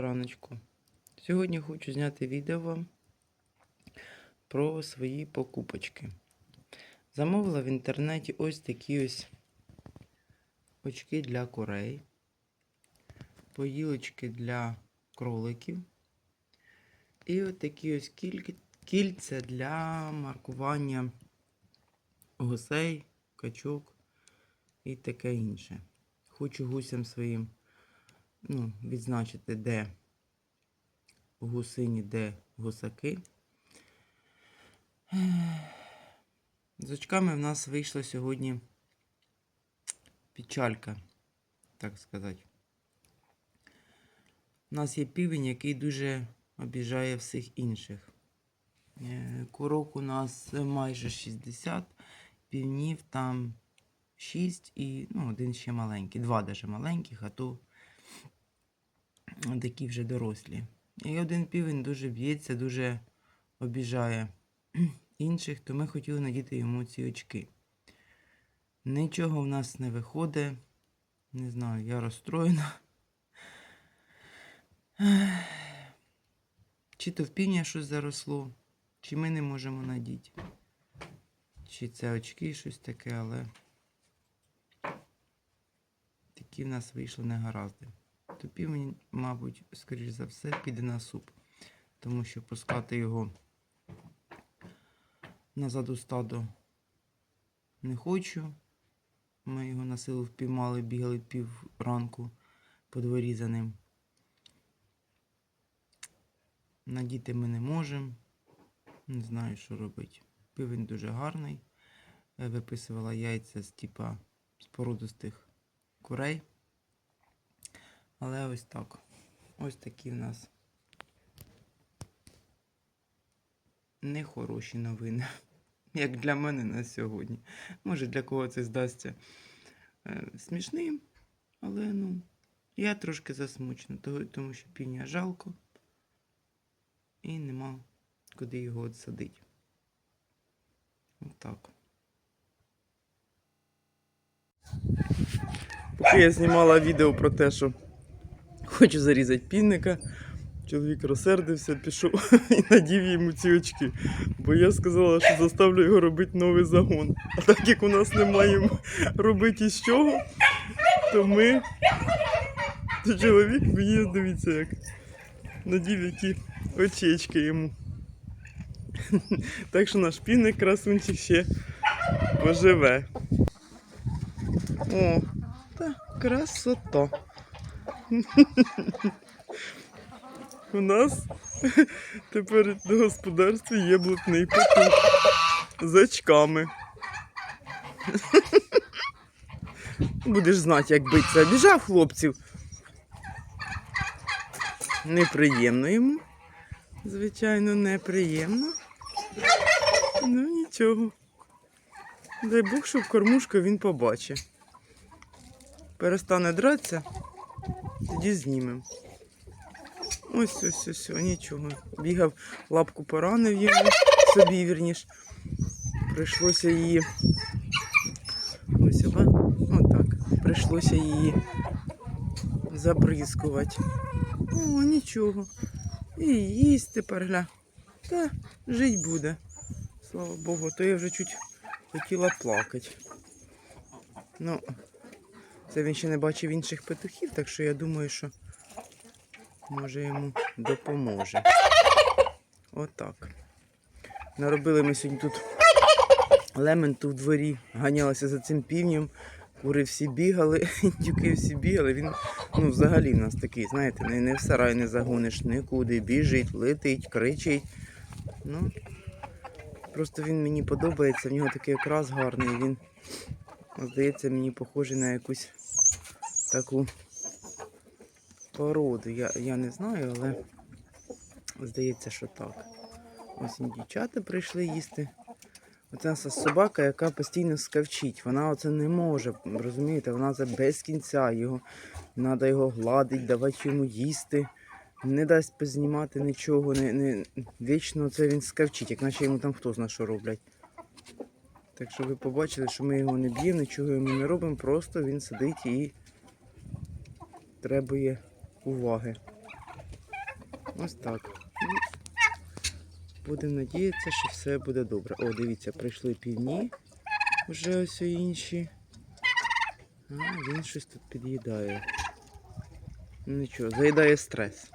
раночку. Сьогодні хочу зняти відео вам про свої покупочки. Замовила в інтернеті ось такі ось очки для курей, поїлочки для кроликів. І от такі ось кіль- кільця для маркування гусей, качок і таке інше. Хочу гусям своїм ну, відзначити, де гусині, де гусаки. З очками в нас вийшла сьогодні печалька, так сказати. У нас є півень, який дуже обіжає всіх інших. Е, Курок у нас майже 60, півнів там 6 і ну, один ще маленький, два даже маленьких, а то такі вже дорослі. І один півень дуже б'ється, дуже обіжає інших, то ми хотіли надіти йому ці очки. Нічого в нас не виходить. Не знаю, я розстроєна. Чи то в півня щось заросло, чи ми не можемо надіти. Чи це очки щось таке, але такі в нас вийшли негаразди. То півень, мабуть, скоріш за все, піде на суп. Тому що пускати його назад у стадо не хочу. Ми його на силу впіймали, бігали пів ранку по дворі за ним. Надіти ми не можемо. Не знаю, що робити. Півень дуже гарний. Виписувала яйця з типа з породистих курей. Але ось так. Ось такі в нас нехороші новини. Як для мене на сьогодні. Може для кого це здасться е, смішним, але ну, я трошки засмучена, тому що півня жалко і нема куди його отсадити. Отак. Поки я знімала відео про те, що хочу зарізати півника, чоловік розсердився, пішов і надів йому ці очки. Бо я сказала, що заставлю його робити новий загон. А так як у нас немає робити із чого, то ми. То чоловік мені дивіться як. Надів які очечки йому. Так що наш півник красунчик ще поживе. О, та красота. У нас тепер на господарстві є блатний петух з очками. Будеш знати, як биться. Обіжав хлопців. Неприємно йому. Звичайно, неприємно. Ну нічого. Дай Бог, щоб кормушку він побачить. Перестане дратися, тоді знімемо. Ось ось ось, ось, нічого. Бігав, лапку поранив йому собі, вірніш. Прийшлося її. Ось, оба. Отак. Прийшлося її забризкувати. О, нічого. І їсть тепер гля. Та жить буде. Слава Богу, то я вже чуть хотіла плакати. Ну, це він ще не бачив інших петухів, так що я думаю, що може йому допоможе. Отак. Наробили ми сьогодні тут лементу в дворі, ганялися за цим півнем. Кури всі бігали, індюки всі бігали. Він ну, взагалі в нас такий, знаєте, не, не в сарай не загониш нікуди. Біжить, летить, кричить. Ну, просто він мені подобається, в нього такий окрас гарний. Він, здається, мені похожий на якусь таку породу. Я, я не знаю, але здається, що так. Ось дівчата прийшли їсти. Оце собака, яка постійно скавчить. Вона оце не може, розумієте, вона це без кінця. Його, треба його гладити, давати йому їсти. Не дасть познімати нічого. Не, не, вічно це він скавчить, як наче йому там хто зна що роблять. Так що ви побачили, що ми його не б'ємо, нічого йому не робимо, просто він сидить і требує уваги. Ось так. Ну, Будемо надіятися, що все буде добре. О, дивіться, прийшли півні. Вже ось інші. А, він щось тут під'їдає. Нічого, заїдає стрес.